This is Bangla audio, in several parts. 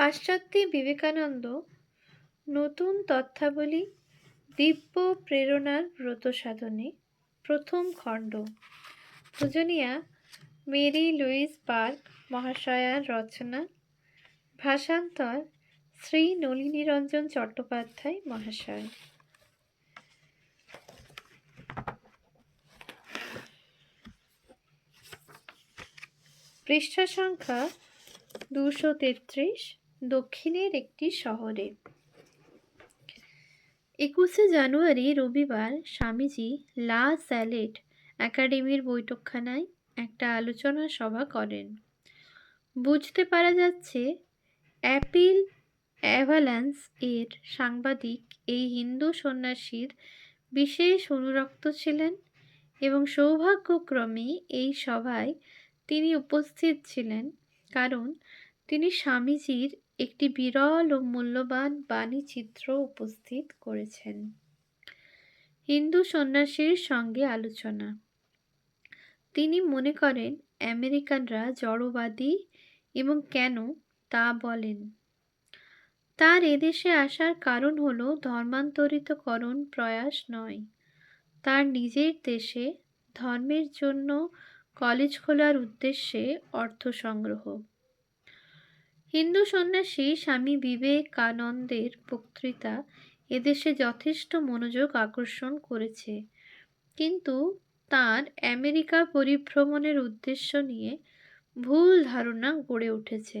পাশ্চাত্যে বিবেকানন্দ নতুন তথ্যাবলী দিব্য প্রেরণার ব্রত সাধনে প্রথম খণ্ড। পূজনীয়া মেরি লুইস পার্ক মহাশয়ার রচনা, ভাষান্তর শ্রী নলিনীরঞ্জন চট্টোপাধ্যায় মহাশয়। পৃষ্ঠা সংখ্যা দুশো তেত্রিশ। দক্ষিণের একটি শহরে। একুশে জানুয়ারি রবিবার স্বামীজি লা স্যালেট একাডেমির বৈঠকখানায় একটা আলোচনা সভা করেন। বুঝতে পারা যাচ্ছে, অ্যাপিল অ্যাভালান্স এর সাংবাদিক এই হিন্দু সন্ন্যাসীর বিশেষ অনুরক্ত ছিলেন এবং সৌভাগ্যক্রমে এই সভায় তিনি উপস্থিত ছিলেন কারণ তিনি স্বামীজির একটি বিরল ও মূল্যবান বাণী চিত্র উপস্থিত করেছেন। হিন্দু সন্ন্যাসীর সঙ্গে আলোচনা। তিনি মনে করেন, আমেরিকানরা জড়বাদী এবং কেন তা বলেন? তার এদেশে আসার কারণ হলো ধর্মান্তরিতকরণ প্রয়াস নয়। তার নিজের দেশে ধর্মের জন্য কলেজ খোলার উদ্দেশ্যে অর্থ সংগ্রহ। হিন্দু সন্ন্যাসী স্বামী বিবেকানন্দের বক্তৃতা এদেশে যথেষ্ট মনোযোগ আকর্ষণ করেছে। কিন্তু তার আমেরিকা পরিভ্রমণের উদ্দেশ্য নিয়ে ভুল ধারণা গড়ে উঠেছে।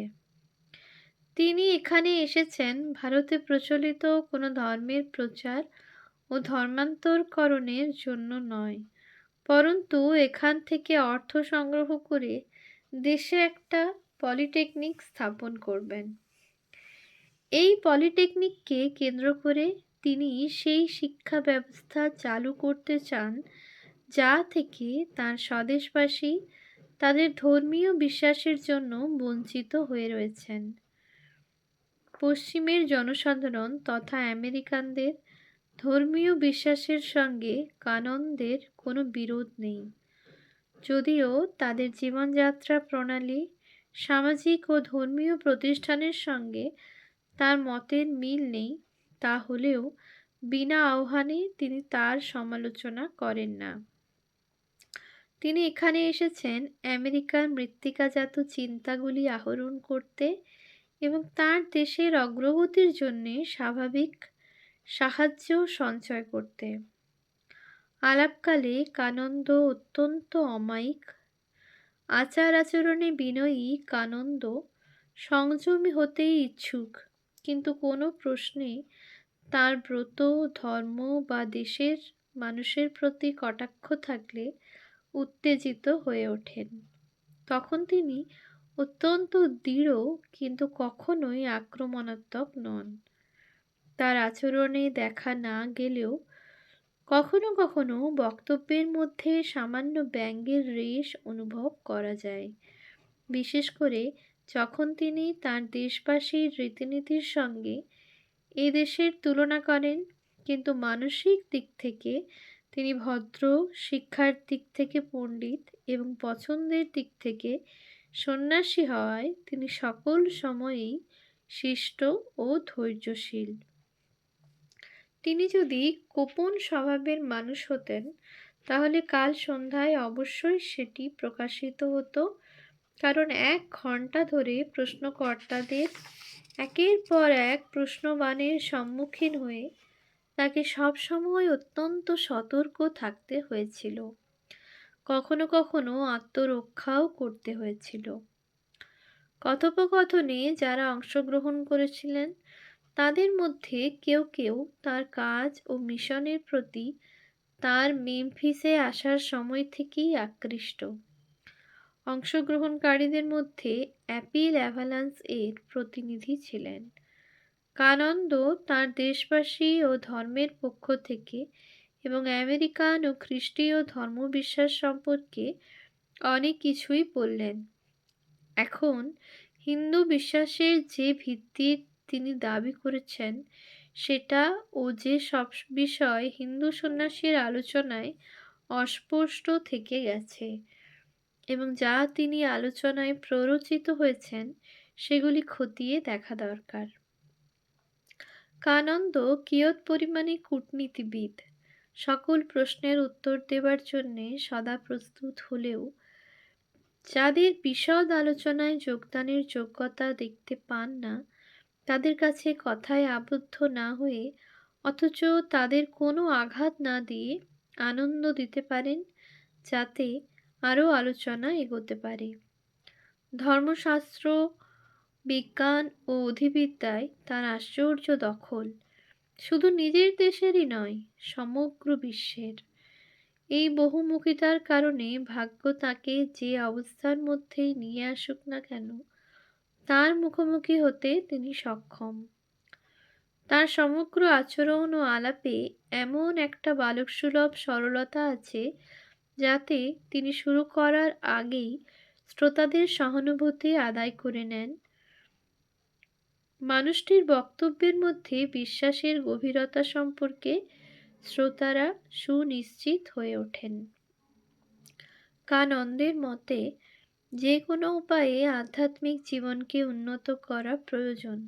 তিনি এখানে এসেছেন ভারতে প্রচলিত কোনো ধর্মের প্রচার ও ধর্মান্তরকরণের জন্য নয়, পরন্তু এখান থেকে অর্থ সংগ্রহ করে দেশে একটা পলিটেকনিক স্থাপন করবেন। এই পলিটেকনিককে কেন্দ্র করে তিনি সেই শিক্ষা ব্যবস্থা চালু করতে চান, যা থেকে তার স্বদেশবাসী তাদের ধর্মীয় বিশ্বাসের জন্য বঞ্চিত হয়ে রয়েছেন। পশ্চিমের জনসাধারণ তথা আমেরিকানদের ধর্মীয় বিশ্বাসের সঙ্গে কানন্দের কোনো বিরোধ নেই। যদিও তাদের জীবনযাত্রা প্রণালী সামাজিক ও ধর্মীয় প্রতিষ্ঠানের সঙ্গে তার মতের মিল নেই তা হলেও বিনা আহ্বানে তিনি তার সমালোচনা করেন না। তিনি এখানে এসেছেন আমেরিকার মৃত্তিকাজাত চিন্তাগুলি আহরণ করতে এবং তার দেশের অগ্রগতির জন্যে স্বাভাবিক সাহায্য সঞ্চয় করতে। আলাপকালে কানন্দ অত্যন্ত অমায়িক আচার আচরণে বিনয়ী, কানন্দ সংযমী হতেই ইচ্ছুক। কিন্তু কোনো প্রশ্নে তার ব্রত, ধর্ম বা দেশের মানুষের প্রতি কটাক্ষ থাকলে উত্তেজিত হয়ে ওঠেন। তখন তিনি অত্যন্ত দৃঢ় কিন্তু কখনোই আক্রমণাত্মক নন। তার আচরণে দেখা না গেলেও কখনো কখনো বক্তব্যের মধ্যে সামান্য ব্যঙ্গের রেশ অনুভব করা যায়। বিশেষ করে যখন তিনি তার দেশবাসীর রীতিনীতির সঙ্গে এ দেশের তুলনা করেন, কিন্তু মানসিক দিক থেকে তিনি ভদ্র, শিক্ষার দিক থেকে পণ্ডিত এবং পছন্দের দিক থেকে সন্ন্যাসী হওয়ায় তিনি সকল সময়েই শিষ্ট ও ধৈর্যশীল। তিনি যদি গোপন স্বভাবের মানুষ হতেন, তাহলে কাল সন্ধ্যায় অবশ্যই সেটি প্রকাশিত হতো। কারণ এক ঘণ্টা ধরে প্রশ্নকর্তাদের একের পর এক প্রশ্নবাণের সম্মুখীন হয়ে তাকে সবসময় অত্যন্ত সতর্ক থাকতে হয়েছিল। কখনো কখনো আত্মরক্ষাও করতে হয়েছিল। কথোপকথনে যারা অংশগ্রহণ করেছিলেন তাদের মধ্যে কেউ কেউ তার কাজ ও মিশনের প্রতি তার মেমফিসে আসার সময় থেকেই আকৃষ্ট। অংশগ্রহণকারীদের মধ্যে অ্যাপিল অ্যাভালান্স এর প্রতিনিধি ছিলেন। কানন্দ তার দেশবাসী ও ধর্মের পক্ষ থেকে এবং আমেরিকান ও খ্রিস্টীয় ধর্মবিশ্বাস সম্পর্কে অনেক কিছুই বললেন। এখন হিন্দু বিশ্বাসের যে ভিত্তির তিনি দাবি করেছেন, সেটা ও যে সব বিষয় হিন্দু সন্ন্যাসীর আলোচনায় অস্পষ্ট থেকে গেছে এবং যা তিনি আলোচনায় প্ররোচিত হয়েছেন, সেগুলি খতিয়ে দেখা দরকার। কানন্দ কিয়ৎ পরিমাণে কূটনীতিবিদ, সকল প্রশ্নের উত্তর দেবার জন্যে সদা প্রস্তুত হলেও যাদের বিশদ আলোচনায় যোগদানের যোগ্যতা দেখতে পান না তাদের কাছে কথায় আবদ্ধ না হয়ে, অথচ তাদের কোনো আঘাত না দিয়ে আনন্দ দিতে পারেন, যাতে আরও আলোচনা এগোতে পারে। ধর্মশাস্ত্র, বিজ্ঞান ও অধিবিদ্যায় তার আশ্চর্য দখল। শুধু নিজের দেশেরই নয়, সমগ্র বিশ্বের। এই বহুমুখিতার কারণে ভাগ্য তাকে যে অবস্থার মধ্যেই নিয়ে আসুক না কেন তার মুখোমুখি হতে তিনি সক্ষম। তার সমগ্র আচরণ ও আলাপে এমন একটা বালকসুলভ সরলতা আছে, যাতে তিনি শুরু করার আগেই শ্রোতাদের সহানুভূতি আদায় করে নেন। মানুষটির বক্তব্যের মধ্যে বিশ্বাসের গভীরতা সম্পর্কে শ্রোতারা সুনিশ্চিত হয়ে ওঠেন। কানন্দের মতে যে কোনো উপায়ে আধ্যাত্মিক জীবনকে উন্নত করা প্রয়োজন।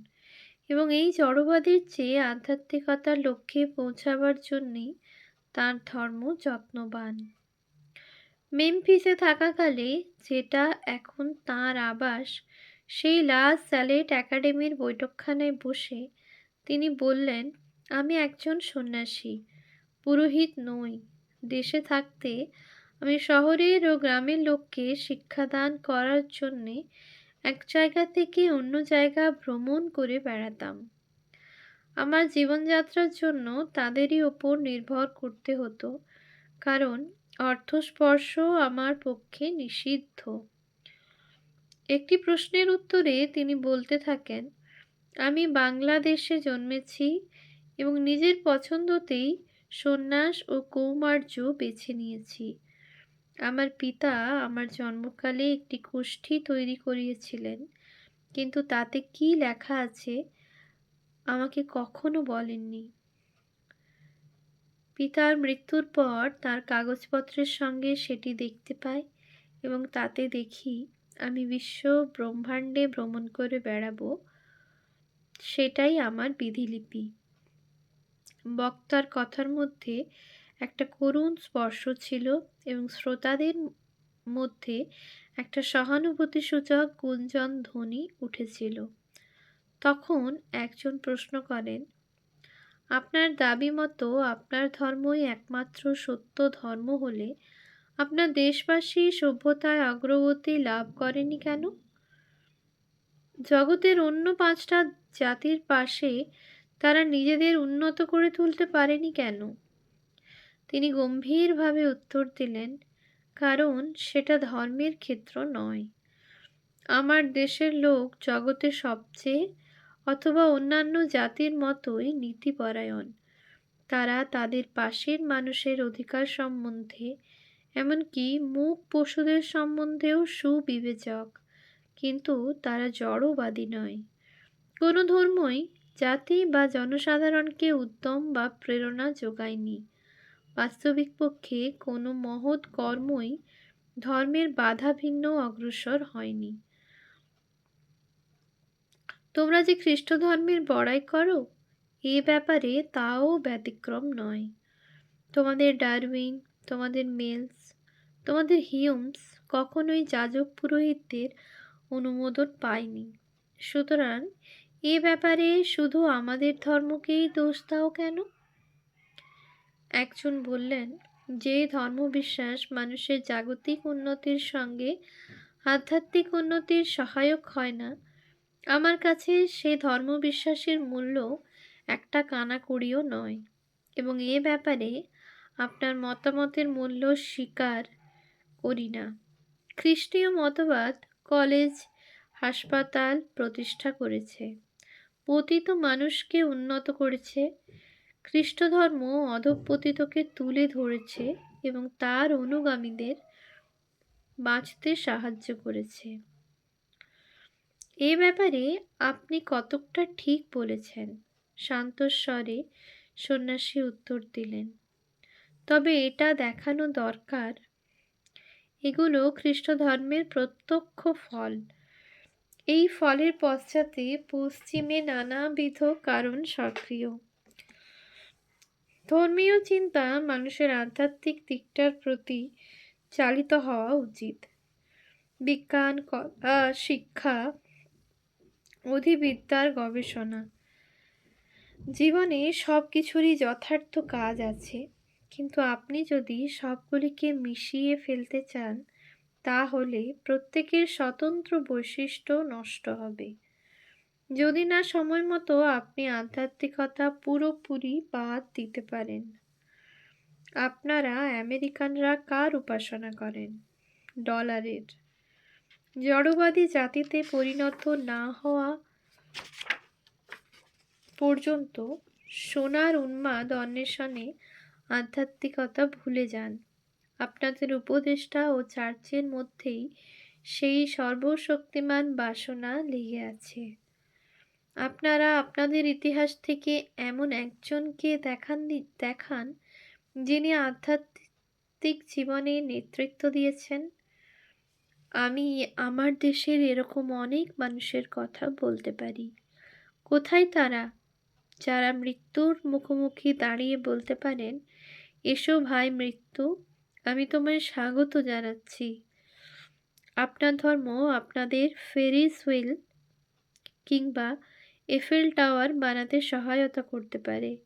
এবং এই জড়বাদের চেয়ে আধ্যাত্মিকতার লক্ষ্যে পৌঁছাবার জন্যেই তার ধর্ম যত্নবান। মেমফিসে থাকাকালে যেটা এখন তার আবাস, সেই লাস স্যালেট একাডেমির বৈঠকখানায় বসে তিনি বললেন, আমি একজন সন্ন্যাসী, পুরোহিত নই। দেশে থাকতে আমি শহরের ও গ্রামের লোককে শিক্ষাদান করার জন্যে এক জায়গা থেকে অন্য জায়গা ভ্রমণ করে বেড়াতাম। আমার জীবনযাত্রার জন্য তাদেরই ওপর নির্ভর করতে হতো, কারণ অর্থস্পর্শ আমার পক্ষে নিষিদ্ধ। একটি প্রশ্নের উত্তরে তিনি বলতে থাকেন, আমি বাংলাদেশে জন্মেছি এবং নিজের পছন্দতেই সন্ন্যাস ও কৌমার্য বেছে নিয়েছি। আমার পিতা আমার জন্মকালে একটি গোষ্ঠী তৈরি করিয়েছিলেন। কিন্তু তাতে কি লেখা আছে আমাকে কখনো বলেননি। পিতার মৃত্যুর পর তার কাগজপত্রের সঙ্গে সেটি দেখতে পাই এবং তাতে দেখি আমি বিশ্ব ব্রহ্মাণ্ডে ভ্রমণ করে বেড়াবো, সেটাই আমার বিধিলিপি। বক্তার কথার মধ্যে একটা করুণ স্পর্শ ছিল এবং শ্রোতাদের মধ্যে একটা সহানুভূতিসূচক গুঞ্জন ধ্বনি উঠেছিল। তখন একজন প্রশ্ন করেন, আপনার দাবি মতো আপনার ধর্মই একমাত্র সত্য ধর্ম হলে আপনার দেশবাসী সভ্যতায় অগ্রগতি লাভ করেনি কেন? জগতের অন্য পাঁচটা জাতির পাশে তারা নিজেদের উন্নত করে তুলতে পারেনি কেন? তিনি গম্ভীরভাবে উত্তর দিলেন, কারণ সেটা ধর্মের ক্ষেত্র নয়। আমার দেশের লোক জগতে সবচেয়ে অথবা অন্যান্য জাতির মতোই নীতিপরায়ণ। তারা তাদের পাশের মানুষের অধিকার সম্বন্ধে, এমনকি মুখ পশুদের সম্বন্ধেও সুবিবেচক। কিন্তু তারা জড়বাদী নয়। কোনো ধর্মই জাতি বা জনসাধারণকে উদ্যম বা প্রেরণা যোগায়নি। বাস্তবিক পক্ষে কোনো মহৎ কর্মই ধর্মের বাধা ভিন্ন অগ্রসর হয়নি। তোমরা যে খ্রিস্ট ধর্মের বড়াই করো, এ ব্যাপারে তাও ব্যতিক্রম নয়। তোমাদের ডারউইন, তোমাদের মেলস, তোমাদের হিউমস কখনোই যাজক পুরোহিতদের অনুমোদন পায়নি। সুতরাং এ ব্যাপারে শুধু আমাদের ধর্মকেই দোষ দাও কেন? একজন বললেন, যে ধর্মবিশ্বাস মানুষের জাগতিক উন্নতির সঙ্গে আধ্যাত্মিক উন্নতির সহায়ক হয় না, আমার কাছে সে ধর্মবিশ্বাসের মূল্য একটা কানাকড়িও নয়। এবং এ ব্যাপারে আপনার মতামতের মূল্য স্বীকার করি না। খ্রিস্টীয় মতবাদ কলেজ, হাসপাতাল প্রতিষ্ঠা করেছে। পতিত মানুষকে উন্নত করেছে। খ্রিস্ট ধর্ম অধপতিতকে তুলে ধরেছে এবং তার অনুগামীদের বাঁচতে সাহায্য করেছে। এ ব্যাপারে আপনি কতকটা ঠিক বলেছেন, শান্তস্বরে সন্ন্যাসী উত্তর দিলেন। তবে এটা দেখানো দরকার। এগুলো খ্রিস্ট ধর্মের প্রত্যক্ষ ফল। এই ফলের পশ্চাতে পশ্চিমে নানাবিধ কারণ সক্রিয়। ধর্মীয় চিন্তা মানুষের আধ্যাত্মিক দিকটার প্রতি চালিত হওয়া উচিত। বিজ্ঞান কলা শিক্ষা, অধিবিদ্যার গবেষণা। জীবনে সব কিছুরই যথার্থ কাজ আছে, কিন্তু আপনি যদি সবগুলিকে মিশিয়ে ফেলতে চান, তাহলে প্রত্যেকের স্বতন্ত্র বৈশিষ্ট্য নষ্ট হবে। যদি না সময় মতো আপনি আধ্যাত্মিকতা পুরোপুরি বাদ দিতে পারেন। আপনারা আমেরিকানরা কার উপাসনা করেন? ডলারের। জড়বাদী জাতিতে পরিণত না হওয়া পর্যন্ত সোনার উন্মাদ অন্বেষণে আধ্যাত্মিকতা ভুলে যান। আপনাদের উপদেষ্টা ও চার্চের মধ্যেই সেই সর্বশক্তিমান বাসনা লেগে আছে। আপনারা আপনাদের ইতিহাস থেকে এমন একজনকে দেখান দেখান যিনি আধ্যাত্মিক জীবনে নেতৃত্ব দিয়েছেন। আমি আমার দেশের এরকম অনেক মানুষের কথা বলতে পারি। কোথায় তারা? যারা মৃত্যুর মুখোমুখি দাঁড়িয়ে বলতে পারেন, এসো ভাই মৃত্যু, আমি তোমায় স্বাগত জানাচ্ছি। আপনার ধর্ম আপনাদের ফেরিস হুইল কিংবা এফেল টাওয়ার বানাতে সহায়তা করতে পারে।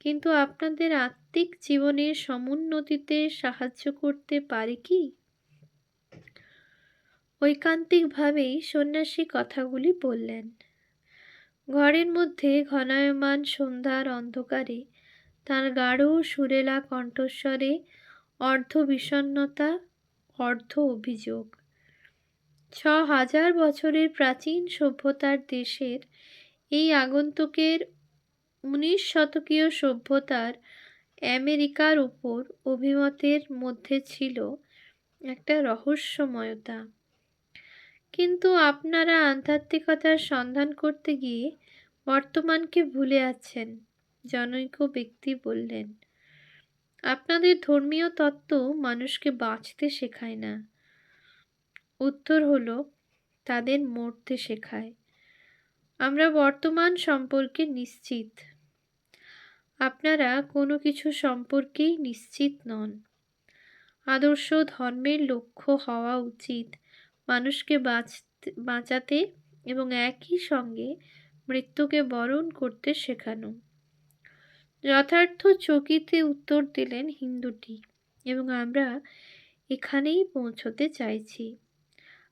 কিন্তু আপনাদের আত্মিক জীবনের সমুন্নতিতে সাহায্য করতে পারে কি? ঐকান্তিকভাবেই সন্ন্যাসী কথাগুলি বললেন। ঘরের মধ্যে ঘনায়মান সন্ধ্যার অন্ধকারে তার গাঢ় সুরেলা কণ্ঠস্বরে অর্ধ বিষণ্নতা অর্ধ অভিযোগ। ছ হাজার বছরের প্রাচীন সভ্যতার দেশের এই আগন্তুকের উনিশ শতকীয় সভ্যতার আমেরিকার উপর অভিমতের মধ্যে ছিল একটা রহস্যময়তা। কিন্তু আপনারা আধ্যাত্মিকতার সন্ধান করতে গিয়ে বর্তমানকে ভুলে আছেন, জনৈক ব্যক্তি বললেন। আপনাদের ধর্মীয় তত্ত্ব মানুষকে বাঁচতে শেখায় না। উত্তর হলো, তাদের মরতে শেখায়। আমরা বর্তমান সম্পর্কে নিশ্চিত। আপনারা কোনো কিছু সম্পর্কেই নিশ্চিত নন। আদর্শ ধর্মের লক্ষ্য হওয়া উচিত মানুষকে বাঁচতে, বাঁচাতে এবং একই সঙ্গে মৃত্যুকে বরণ করতে শেখানো। যথার্থ চকিতে উত্তর দিলেন হিন্দুটি এবং আমরা এখানেই পৌঁছতে চাইছি।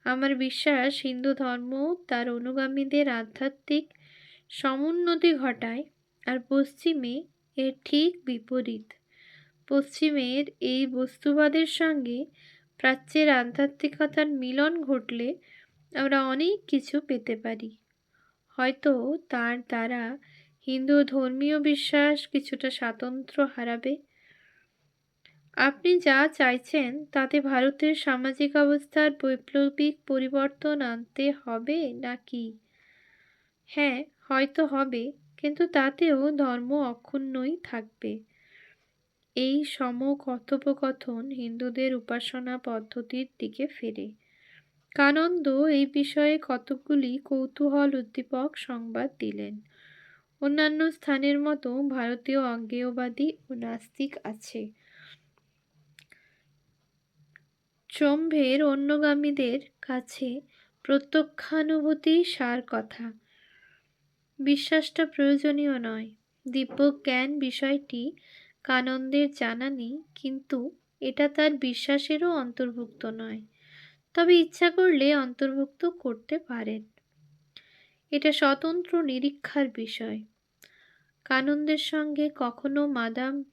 আমার বিশ্বাস হিন্দু ধর্ম তার অনুগামীদের আধ্যাত্মিক সমুন্নতি ঘটায় আর পশ্চিমে এর ঠিক বিপরীত। পশ্চিমের এই বস্তুবাদের সঙ্গে প্রাচ্যের আধ্যাত্মিকতার মিলন ঘটলে আমরা অনেক কিছু পেতে পারি। হয়তো তার দ্বারা হিন্দু ধর্মীয় বিশ্বাস কিছুটা স্বাতন্ত্র্য হারাবে আপনি যা চাইছেন, তাতে ভারতের সামাজিক অবস্থার বৈপ্লবিক পরিবর্তন আনতে হবে নাকি? হ্যাঁ হয়তো হবে, কিন্তু তাতেও ধর্ম অক্ষুণ্ণই থাকবে। এই সমকথোপকথন হিন্দুদের উপাসনা পদ্ধতির দিকে ফেরে। কানন্দ এই বিষয়ে কতকগুলি কৌতূহল উদ্দীপক সংবাদ দিলেন। অন্যান্য স্থানের মতো ভারতীয় অজ্ঞেয়বাদী ও নাস্তিক আছে। চম্ভের অন্যগামীদের কাছে প্রত্যক্ষানুভূতি সার কথা। বিশ্বাসটা প্রয়োজনীয় নয়। দিব্য জ্ঞান বিষয়টি কানন্দের জানা নেই, কিন্তু এটা তার বিশ্বাসেরও অন্তর্ভুক্ত নয়। তবে ইচ্ছা করলে অন্তর্ভুক্ত করতে পারেন। এটা স্বতন্ত্র নিরীক্ষার বিষয়। কানন্দের সঙ্গে কখনো মাদাম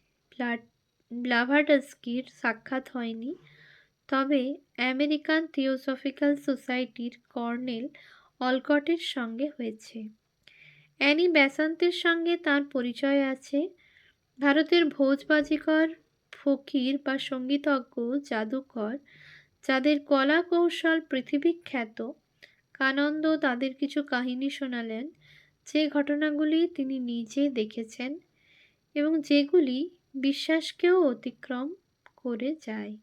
ব্লাভাডস্কির সাক্ষাৎ হয়নি। তবে আমেরিকান থিওসফিক্যাল সোসাইটির কর্নেল অলকটের সঙ্গে হয়েছে। অ্যানি ব্যাসান্তের সঙ্গে তার পরিচয় আছে। ভারতের ভোজবাজিকর, ফকির বা সঙ্গীতজ্ঞ, জাদুকর যাদের কলা কৌশল পৃথিবীখ্যাত, কানন্দ তাদের কিছু কাহিনী শোনালেন। যে ঘটনাগুলি তিনি নিজে দেখেছেন এবং যেগুলি বিশ্বাসকেও অতিক্রম করে যায়।